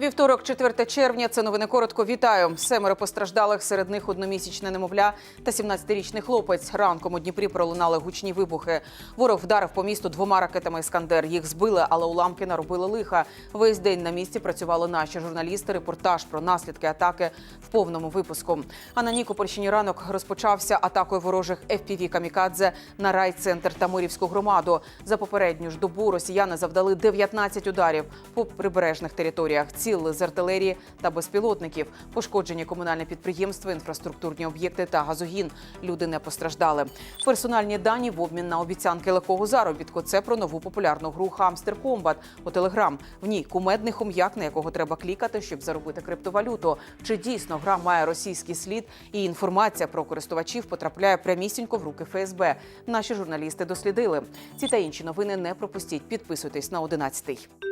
Вівторок, 4 червня. Це новини коротко. Вітаю. Семеро постраждалих. Серед них одномісячне немовля та 17-річний хлопець. Ранком у Дніпрі пролунали гучні вибухи. Ворог вдарив по місту двома ракетами Іскандер. Їх збили, але уламки наробили лиха. Весь день на місці працювали наші журналісти. Репортаж про наслідки атаки в повному випуску. А на Нікопольщині ранок розпочався атакою ворожих FPV камікадзе на райцентр та Мирівську громаду. За попередню ж добу росіяни завдали 19 ударів по прибережних територіях. Цілили з артилерії та безпілотників. Пошкоджені комунальне підприємство, інфраструктурні об'єкти та газогін. Люди не постраждали. Персональні дані в обмін на обіцянки легкого заробітку. Це про нову популярну гру Хамстер Комбат у Телеграм. В ній кумедний хом'як, на якого треба клікати, щоб заробити криптовалюту. Чи дійсно гра має російський слід і інформація про користувачів потрапляє прямісінько в руки ФСБ? Наші журналісти дослідили ці та інші новини. Не пропустіть. Підписуйтесь на 11.